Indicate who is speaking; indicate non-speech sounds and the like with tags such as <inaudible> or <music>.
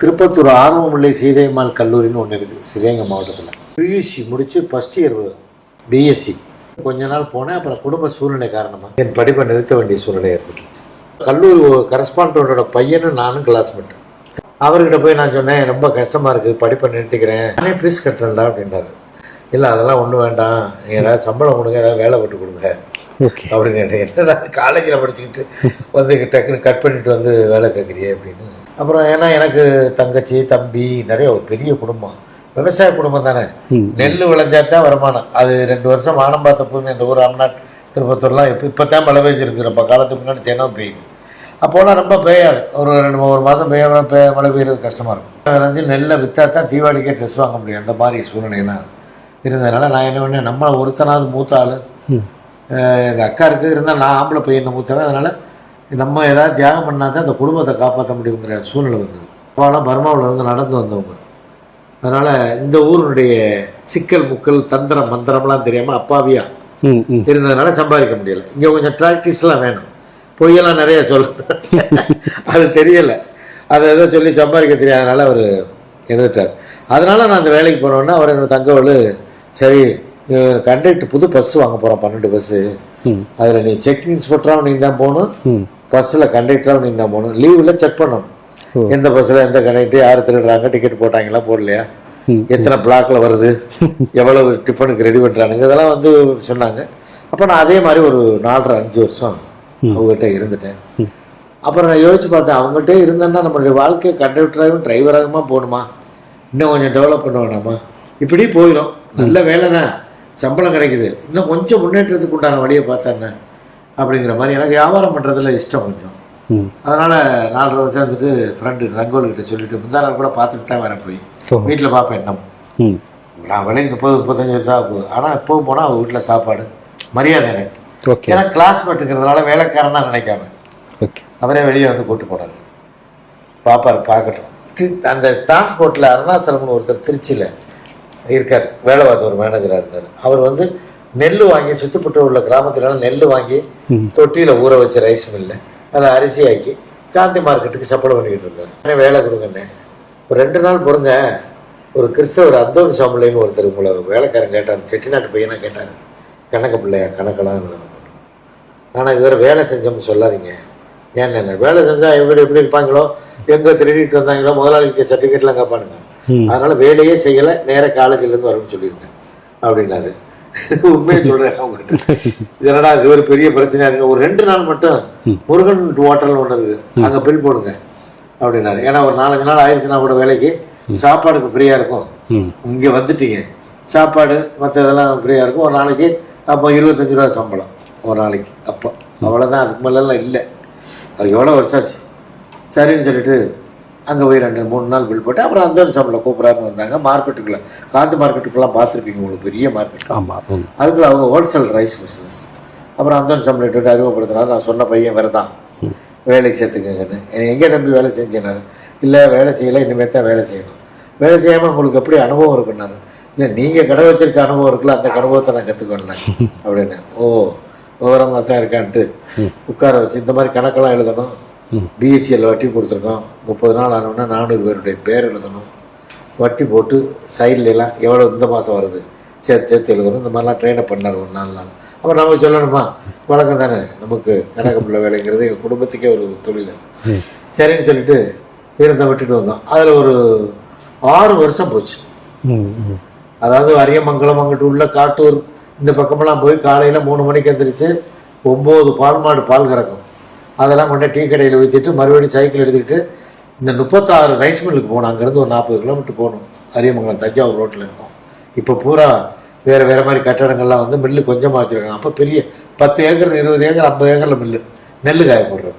Speaker 1: திருப்பத்தூர் ஆர்வமில்லை சீதையம்மாள் கல்லூரின்னு ஒன்று இருக்குது சிவகங்கை மாவட்டத்தில். பியூசி முடித்து ஃபஸ்ட் இயர் பிஎஸ்சி கொஞ்ச நாள் போனேன் அப்புறம் குடும்ப சூழ்நிலை காரணமாக என் படிப்பை நிறுத்த வேண்டிய சூழ்நிலை ஏற்பட்டுச்சு. கல்லூரி கரஸ்பாண்டோட பையனும் நானும் கிளாஸ்மேட் அவர்கிட்ட போய் நான் சொன்னேன் ரொம்ப கஷ்டமாக இருக்குது படிப்பை நிறுத்திக்கிறேன். நானே ஃபீஸ் கட்டுறேன்டா அப்படின்னாரு. இல்லை அதெல்லாம் ஒன்றும் வேண்டாம். ஏதாவது சம்பளம் கொடுங்க ஏதாவது வேலை போட்டு கொடுங்க. அப்படின்னு. என்னடா காலேஜில் படிச்சுக்கிட்டு வந்து டக்குன்னு கட் பண்ணிட்டு வந்து வேலை கேட்குறியே அப்படின்னு அப்புறம் ஏன்னா எனக்கு தங்கச்சி தம்பி நிறைய ஒரு பெரிய குடும்பம். விவசாய குடும்பம் தானே. நெல் விளைஞ்சா தான் வருமானம். அது ரெண்டு வருஷம் வானம் பார்த்த பூமி இந்த ஊர் ராம்நாட் திருப்பத்தூர்லாம் இப்போ இப்போ தான் மழை பெஞ்சிருக்கு ரொம்ப காலத்துக்கு முன்னாடி தினம் பெய்யுது. அப்போலாம் ரொம்ப பெய்யாது. ஒரு ரெண்டு ஒரு மாதம் பெய்ய மழை பெய்யறது கஷ்டமாக இருக்கும். விளைஞ்சு நெல்லை விற்றா தான் தீபாவளிக்கே ட்ரெஸ் வாங்க முடியும். அந்த மாதிரி சூழ்நிலையெல்லாம் இருந்ததுனால நான் என்ன பண்ணேன் நம்ம ஒருத்தனாவது மூத்த ஆள். எங்கள் அக்கா இருக்குது இருந்தால் நான் ஆம்பளை பையனை மூத்தவன். அதனால் நம்ம ஏதாவது தியாகம் பண்ணால் தான் அந்த குடும்பத்தை காப்பாற்ற முடியுங்கிற சூழ்நிலை வந்தது. அப்போலாம் பர்மாவில் இருந்து நடந்து வந்தவங்க. அதனால் இந்த ஊருடைய சிக்கல் முக்கல் தந்திரம் மந்திரம்லாம் தெரியாமல் அப்பாவியா இருந்ததுனால சம்பாதிக்க முடியல. இங்கே கொஞ்சம் ப்ராக்டிஸ்லாம் வேணும். பொய்யெல்லாம் நிறைய சொல்லணும் அது தெரியலை. அதை எதோ சொல்லி சம்பாதிக்க தெரியாதனால அவர் இருந்துட்டார் அதனால நான் அந்த வேலைக்கு போனோன்னா அவர் என்னோட தங்கவல் சரி கண்டக்டர் புது பஸ் வாங்க போகிறோம் பன்னெண்டு பஸ்ஸு அதில் நீ செக் இன்ஸ்பெக்டராகவும் நீ தான் போகணும். பஸ்ஸில் கண்டக்டராகவும் நீ தான் போகணும் லீவில் செக் பண்ணணும். எந்த பஸ்ஸில் எந்த கண்டக்டர் யார் திருடுறாங்க டிக்கெட் போட்டாங்களா போடலையா. எத்தனை பிளாக்ல வருது? <laughs> எவ்வளவு டிஃபனுக்கு ரெடி பண்ணுறானுங்க இதெல்லாம் வந்து சொன்னாங்க. அப்போ நான் அதே மாதிரி ஒரு நாலரை அஞ்சு வருஷம் அவங்ககிட்ட இருந்துட்டேன். அப்புறம் நான் யோசிச்சு பார்த்தேன் அவங்ககிட்ட இருந்தேன்னா நம்மளுடைய வாழ்க்கை கண்டக்டராகவும் டிரைவராகமா போகணுமா? இன்னும் கொஞ்சம் டெவலப் பண்ண வேணாமா இப்படி போயிடும் நல்ல வேலை தான். சம்பளம் கிடைக்குது. இன்னும் கொஞ்சம் முன்னேற்றத்துக்கு உண்டான வழியை பார்த்தேன் அப்படிங்கிற மாதிரி. எனக்கு வியாபாரம் பண்ணுறதுல இஷ்டம் கொஞ்சம். அதனால் நாலரை வருஷம் இருந்துட்டு ஃப்ரெண்டு தங்கோல்கிட்ட சொல்லிட்டு முந்தா நாள் கூட பார்த்துட்டு தான் வரேன் போய். வீட்டில் பார்ப்பேன் இன்னும்.
Speaker 2: ம்.
Speaker 1: நான் விலைக்கு முப்பது முப்பத்தஞ்சு வருஷம் ஆக போகுது. ஆனால் எப்பவும் போனால் அவள் வீட்டில் சாப்பாடு. மரியாதை எனக்கு.
Speaker 2: ஓகே.
Speaker 1: ஏன்னா கிளாஸ்மேட்டுங்கிறதுனால வேலைக்காரனா நினைக்காம. அவரே வெளியே வந்து கூட்டு போனார். பாப்பார் பார்க்கட்டும். அந்த டிரான்ஸ்போர்ட்டில் அருணாச்சலம்னு ஒருத்தர் திருச்சியில் இருக்கார். வேலை பார்த்த ஒரு மேனேஜராக இருந்தார். அவர் வந்து நெல் வாங்கி சுற்றுப்பட்டு உள்ள கிராமத்துலலாம் நெல் வாங்கி. தொட்டியில் ஊற வச்ச ரைஸ் மில்ல அதை அரிசி ஆக்கி காந்தி மார்க்கெட்டுக்கு சப்ளை பண்ணிக்கிட்டு இருந்தார். வேலை கொடுங்கண்ணே. ஒரு ரெண்டு நாள் பொறுங்க. ஒரு கிறிஸ்தவர் அந்தோணி சாமிள்ளைன்னு ஒருத்தர் உங்களை வேலைக்காரன் கேட்டார். செட்டிநாட்டு பையனா கேட்டார். கணக்கு பிள்ளையா? கணக்கெல்லாம் எழுதணும் ஆனால் இதுவரை வேலை செஞ்சோம்னு சொல்லாதீங்க. ஏன் என்ன? வேலை செஞ்சால் எப்படி எப்படி இருப்பாங்களோ? எங்கே திருடிட்டு வந்தாங்களோ? முதலாளிக்கு சர்டிஃபிகேட்லாம் கேட்பானுங்க. அதனால வேலையே செய்யலை. நேராக காலேஜ்லேருந்து வரணும்னு சொல்லியிருக்கேன். அப்படின்னாரு. <laughs> உண்மையை சொல்கிறேன் அவங்ககிட்ட. இது என்னடா இது ஒரு பெரிய பிரச்சனையா இருக்கு? ஒரு ரெண்டு நாள் மட்டும் முருகன் ஹோட்டல் ஒன்று இருக்கு. அங்கே பில் போடுங்க அப்படின்னாரு. ஏன்னா ஒரு நாலஞ்சு நாள் ஆயிடுச்சுன்னா கூட வேலைக்கு சாப்பாடுக்கு ஃப்ரீயாக இருக்கும். இங்கே வந்துட்டீங்க. சாப்பாடு மற்ற இதெல்லாம் ஃப்ரீயாக இருக்கும். ஒரு நாளைக்கு அப்போ இருபத்தஞ்சு ரூபா சம்பளம் ஒரு நாளைக்கு. அப்போ. அவ்வளோதான் அதுக்கு மேலெல்லாம் இல்லை. அது எவ்வளோ வருஷம் ஆச்சு சரின்னு சொல்லிட்டு அங்கே போய் ரெண்டு மூணு நாள் பில் போட்டு அப்புறம் அந்த சம்பளம் கூப்பிட்றாருன்னு வந்தாங்க. மார்க்கெட்டுக்குள்ள காந்தி மார்க்கெட்டுக்குலாம் பார்த்துருப்பீங்க உங்களுக்கு பெரிய மார்க்கெட்
Speaker 2: ஆமாம்
Speaker 1: அதுக்குள்ள அவங்க ஹோல்சேல் ரைஸ் பிஸ்னஸ் அப்புறம் அந்த சம்பளம் அறிமுகப்படுத்தினார் நான் சொன்ன பையன் வேறு தான். வேலைக்கு சேர்த்துக்கங்கன்னு. எங்கே தம்பி வேலை செஞ்சேனாரு? இல்லை வேலை செய்யலை இனிமேல் தான் வேலை செய்யணும். வேலை செய்யாமல் உங்களுக்கு எப்படி அனுபவம் இருக்குன்னாரு. இல்லை நீங்கள் கடை வச்சிருக்க அனுபவம் இருக்குல்ல அந்த அனுபவத்தை நான் கற்றுக்கொள்ள அப்படின்னு. ஓ விவரமாக தான் இருக்கான்ட்டு. உட்கார வச்சு இந்த மாதிரி கணக்கெல்லாம் எழுதணும். பிஹெச்எல் வட்டி கொடுத்துருக்கோம். முப்பது நாள் ஆனோன்னா நானூறு பேருடைய பேர் எழுதணும். வட்டி போட்டு சைடுல எல்லாம் எவ்வளோ இந்த மாதம் வருது? சேர்த்து சேர்த்து எழுதணும். இந்த மாதிரிலாம் ட்ரெயினப் பண்ணார் ஒரு நாலு நாள். அப்போ நம்ம சொல்லணுமா? வழக்கம் தானே. நமக்கு கணக்கு பிள்ளை வேலைங்கிறது எங்கள் குடும்பத்துக்கே ஒரு தொழில். சரின்னு சொல்லிட்டு இருந்த விட்டுட்டு வந்தோம். அதில் ஒரு ஆறு வருஷம் போச்சு. அதாவது அரியமங்கலம் அங்கிட்டு உள்ள காட்டூர் இந்த பக்கமெல்லாம் போய் காலையில் மூணு மணிக்கு எந்திரிச்சு ஒம்பது பால் மாடு பால் கறக்கும். அதெல்லாம் கொண்டு டீ கடையில் ஊற்றிட்டு மறுபடியும் சைக்கிள் எடுத்துக்கிட்டு இந்த முப்பத்தாறு ரைஸ் மில்லுக்கு போகணும். அங்கேருந்து ஒரு நாற்பது கிலோமீட்டர் போகணும். அரியமங்கலம் தஞ்சாவூர் ரோட்டில் இருக்கும். இப்போ பூரா வேறு வேறு மாதிரி கட்டடங்கள்லாம் வந்து மில்லு கொஞ்சமாக வச்சுருக்காங்க. அப்போ பெரிய பத்து ஏக்கர் இருபது ஏக்கர் ஐம்பது ஏக்கரில் மில்லு நெல் காய போடுறோம்